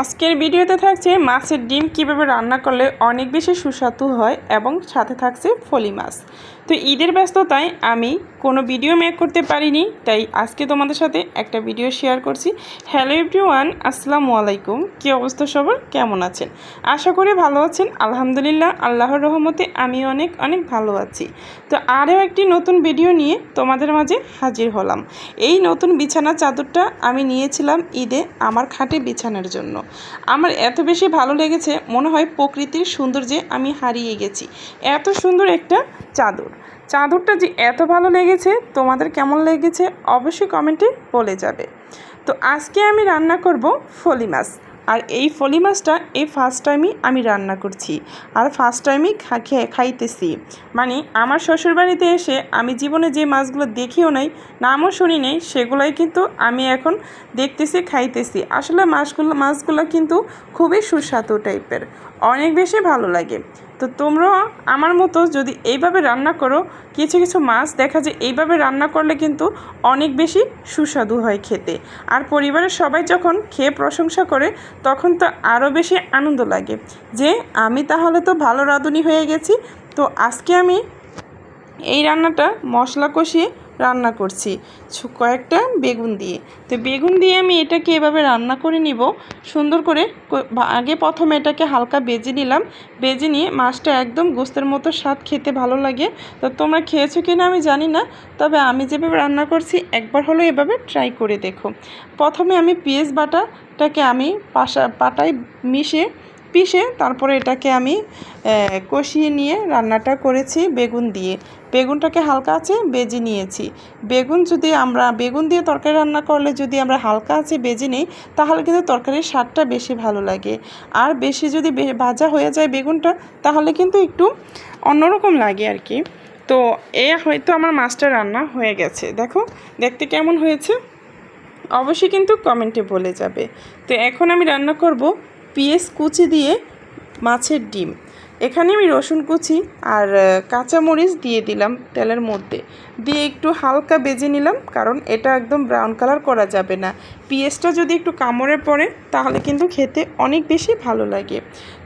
আজকের ভিডিওতে থাকছে মাছের ডিম কীভাবে রান্না করলে অনেক বেশি সুস্বাদু হয় এবং সাথে থাকছে ফলি মাছ। তো ঈদের ব্যস্ততায় আমি কোনো ভিডিও মেক করতে পারিনি, তাই আজকে তোমাদের সাথে একটা ভিডিও শেয়ার করছি। হ্যালো এভরিওয়ান, আসসালামু আলাইকুম। কী অবস্থা সবার? কেমন আছেন? আশা করি ভালো আছেন। আলহামদুলিল্লাহ, আল্লাহর রহমতে আমি অনেক অনেক ভালো আছি। তো আরও একটি নতুন ভিডিও নিয়ে তোমাদের মাঝে হাজির হলাম। এই নতুন বিছানা চাদরটা আমি নিয়েছিলাম ঈদে আমার খাটে বিছানার জন্য। আমার এত বেশি ভালো লেগেছে, মনে হয় প্রকৃতির সৌন্দর্যে আমি হারিয়ে গেছি। এত সুন্দর একটা চাদর। চাদরটা যে এত ভালো লেগেছে, তোমাদের কেমন লেগেছে, অবশ্যই কমেন্টে বলে যাবে। তো আজকে আমি রান্না করব ফলি মাছ। আর এই ফলি মাছটা এই ফার্স্ট টাইমই আমি রান্না করছি। আর ফার্স্ট টাইমই খাইতেছি। মানে আমার শ্বশুরবাড়িতে এসে আমি জীবনে যে মাছগুলো দেখিও নাই, নামও শুনি নেই, সেগুলোই কিন্তু আমি এখন দেখতেছি, খাইতেছি। আসলে মাছগুলো মাছগুলো কিন্তু খুবই সুস্বাদু টাইপের অনেক বেশি ভালো লাগে। তো তোমরা আমার মতো যদি এইভাবে রান্না করো, কিছু কিছু মাছ দেখা যায় এইভাবে রান্না করলে কিন্তু অনেক বেশি সুস্বাদু হয় খেতে। আর পরিবারের সবাই যখন খেয়ে প্রশংসা করে, তখন তো আরও বেশি আনন্দ লাগে। যে আমি তাহলে তো ভালো রাঁধুনি হয়ে গেছি, তো আজকে আমি এই রান্নাটা মশলা কষিয়ে রান্না করছি। কয়েকটা বেগুন দিয়ে। তো বেগুন দিয়ে আমি এটাকে এভাবে রান্না করে নিব। সুন্দর করে আগে প্রথমে এটাকে হালকা বেজে নিলাম। বেজে নিয়ে মাছটা একদম গোস্তের মতো স্বাদ খেতে ভালো লাগে। তো তোমরা খেয়েছো কি না আমি জানি না। তবে আমি যেভাবে রান্না করছি, একবার হলো এভাবে ট্রাই করে দেখো। প্রথমে আমি পেঁয়াজ বাটাটাকে আমি পাশা, পাটায় মিশে পিষে তারপরে এটাকে আমি কষিয়ে নিয়ে রান্নাটা করেছি বেগুন দিয়ে। বেগুনটাকে হালকা আছে বেজে নিয়েছি। বেগুন যদি আমরা, বেগুন দিয়ে তরকারি রান্না করলে যদি আমরা হালকা আছে বেজে নিই, তাহলে কিন্তু তরকারির স্বাদটা বেশি ভালো লাগে। আর বেশি যদি ভাজা হয়ে যায় বেগুনটা, তাহলে কিন্তু একটু অন্যরকম লাগে আর কি। তো এ হয়তো আমার মাছটা রান্না হয়ে গেছে। দেখো, দেখতে কেমন হয়েছে? অবশ্যই কিন্তু কমেন্টে বলে যাবে। তো এখন আমি রান্না করব পিএস কুচি দিয়ে মাছের ডিম। এখানে আমি রসুন কুচি আর কাঁচামরিচ দিয়ে দিলাম তেলের মধ্যে। দিয়ে একটু হালকা বেজে নিলাম, কারণ এটা একদম ব্রাউন কালার করা যাবে না। পিএসটা যদি একটু কামড়ে পড়ে, তাহলে কিন্তু খেতে অনেক বেশি ভালো লাগে।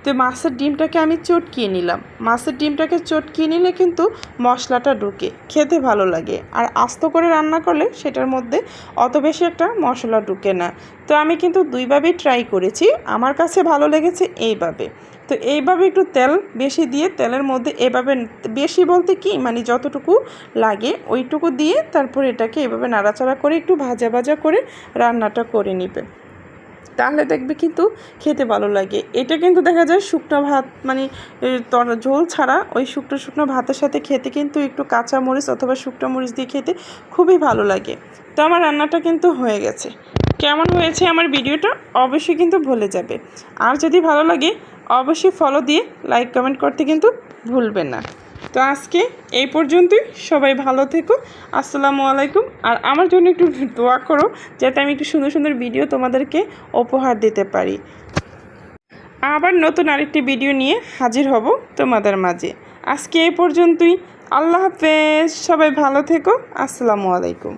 তো মাছের ডিমটাকে আমি চটকিয়ে নিলাম। মাছের ডিমটাকে চটকিয়ে নিলে কিন্তু মশলাটা ঢুকে, খেতে ভালো লাগে। আর আস্ত করে রান্না করলে সেটার মধ্যে অত বেশি একটা মশলা ঢুকে না। তো আমি কিন্তু দুইভাবেই ট্রাই করেছি, আমার কাছে ভালো লেগেছে এইভাবে। তো এইভাবে একটু তেল বেশি দিয়ে, তেলের মধ্যে এভাবে বেশি বলতে কি মানে যতটুকু লাগে ওইটুকু দিয়ে তারপর এটাকে এভাবে নাড়াচাড়া করে একটু ভাজা ভাজা করে রান্নাটা করে নেবে। তাহলে দেখবে কিন্তু খেতে ভালো লাগে। এটা কিন্তু দেখা যায় শুকনো ভাত মানে ঝোল ছাড়া ওই শুকনো শুকনো ভাতের সাথে খেতে কিন্তু একটু কাঁচা মরিচ অথবা শুকনো মরিচ দিয়ে খেতে খুবই ভালো লাগে। তো আমার রান্নাটা কিন্তু হয়ে গেছে। কেমন হয়েছে আমার ভিডিওটা অবশ্যই কিন্তু ভুলে যাবে। আর যদি ভালো লাগে, অবশ্যই ফলো দিয়ে লাইক কমেন্ট করতে কিন্তু ভুলবেন না। তো আজকে এই পর্যন্তই। সবাই ভালো থেকো। আসসালামু আলাইকুম। আর আমার জন্য একটু দোয়া করো, যাতে আমি একটু সুন্দর সুন্দর ভিডিও তোমাদেরকে উপহার দিতে পারি। আবার নতুন আরেকটি ভিডিও নিয়ে হাজির হব তোমাদের মাঝে। আজকে এই পর্যন্তই। আল্লাহ হাফেজ। সবাই ভালো থেকো। আসসালামু আলাইকুম।